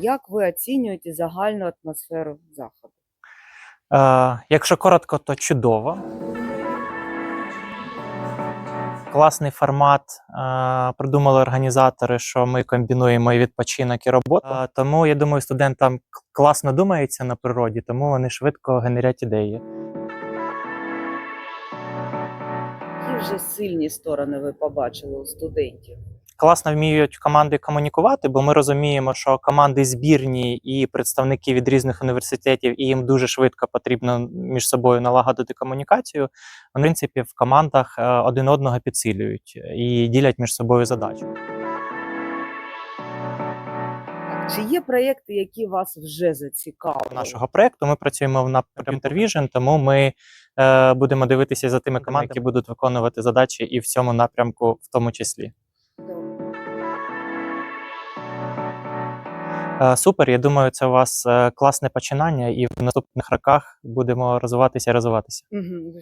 Як ви оцінюєте загальну атмосферу заходу? Е, якщо коротко, то чудово. Класний формат. Е, придумали організатори, що ми комбінуємо і відпочинок, і роботу. Е, тому я думаю, студентам класно думається на природі, тому вони швидко генерять ідеї. Які вже сильні сторони ви побачили у студентів? Класно вміють команди комунікувати, бо ми розуміємо, що команди збірні і представники від різних університетів, і їм дуже швидко потрібно між собою налагодити комунікацію. В принципі, в командах е, один одного підсилюють і ділять між собою задачу. Чи є проєкти, які вас вже зацікавили? нашого проекту. Ми працюємо Computer Vision, тому ми е, будемо дивитися за тими командами, які будуть виконувати задачі і в цьому напрямку, в тому числі. Супер. Я думаю, це у вас е, класне починання, і в наступних роках будемо розвиватися і розвиватися. Угу.